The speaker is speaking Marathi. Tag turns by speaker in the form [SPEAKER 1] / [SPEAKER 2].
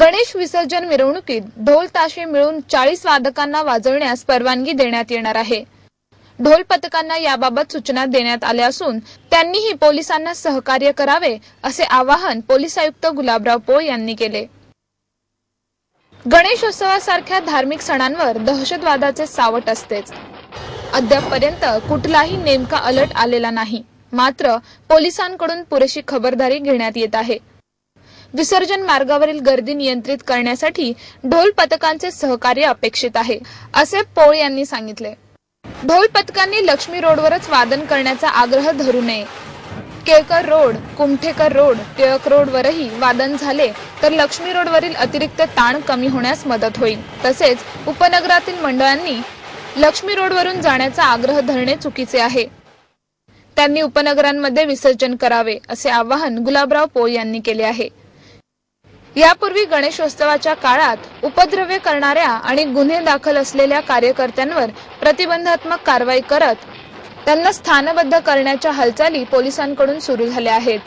[SPEAKER 1] गणेश विसर्जन मिरवणुकीत ढोल ताशे मिळून चाळीस वादकांना वाजवण्यास परवानगी देण्यात येणार आहे. ढोल पथकांना याबाबत सूचना देण्यात आल्या असून त्यांनीही पोलिसांना सहकार्य करावे असे आवाहन पोलीस आयुक्त गुलाबराव पोळ यांनी केले. गणेशोत्सवासारख्या धार्मिक सणांवर दहशतवादाचे सावट असतेच. अद्यापपर्यंत कुठलाही नेमका अलर्ट आलेला नाही. मात्र पोलिसांकडून पुरेशी खबरदारी घेण्यात येत आहे. विसर्जन मार्गावरील गर्दी नियंत्रित करण्यासाठी ढोल पथकांचे सहकार्य अपेक्षित आहे असे पोळ यांनी सांगितले. ढोल पथकांनी लक्ष्मी रोडवरच वादन करण्याचा आग्रह धरू नये. केळकर रोड कुमठेकर रोड टिळक रोडवरही वादन झाले तर लक्ष्मी रोडवरील अतिरिक्त ताण कमी होण्यास मदत होईल. तसेच उपनगरातील मंडळांनी लक्ष्मी रोडवरून जाण्याचा आग्रह धरणे चुकीचे आहे. त्यांनी उपनगरांमध्ये विसर्जन करावे असे आवाहन गुलाबराव पोळ यांनी केले आहे. यापूर्वी गणेशोत्सवाच्या काळात उपद्रव्य करणाऱ्या आणि गुन्हे दाखल असलेल्या कार्यकर्त्यांवर प्रतिबंधात्मक कारवाई करत त्यांना स्थानबद्ध करण्याच्या हालचाली पोलिसांकडून सुरू झाल्या आहेत.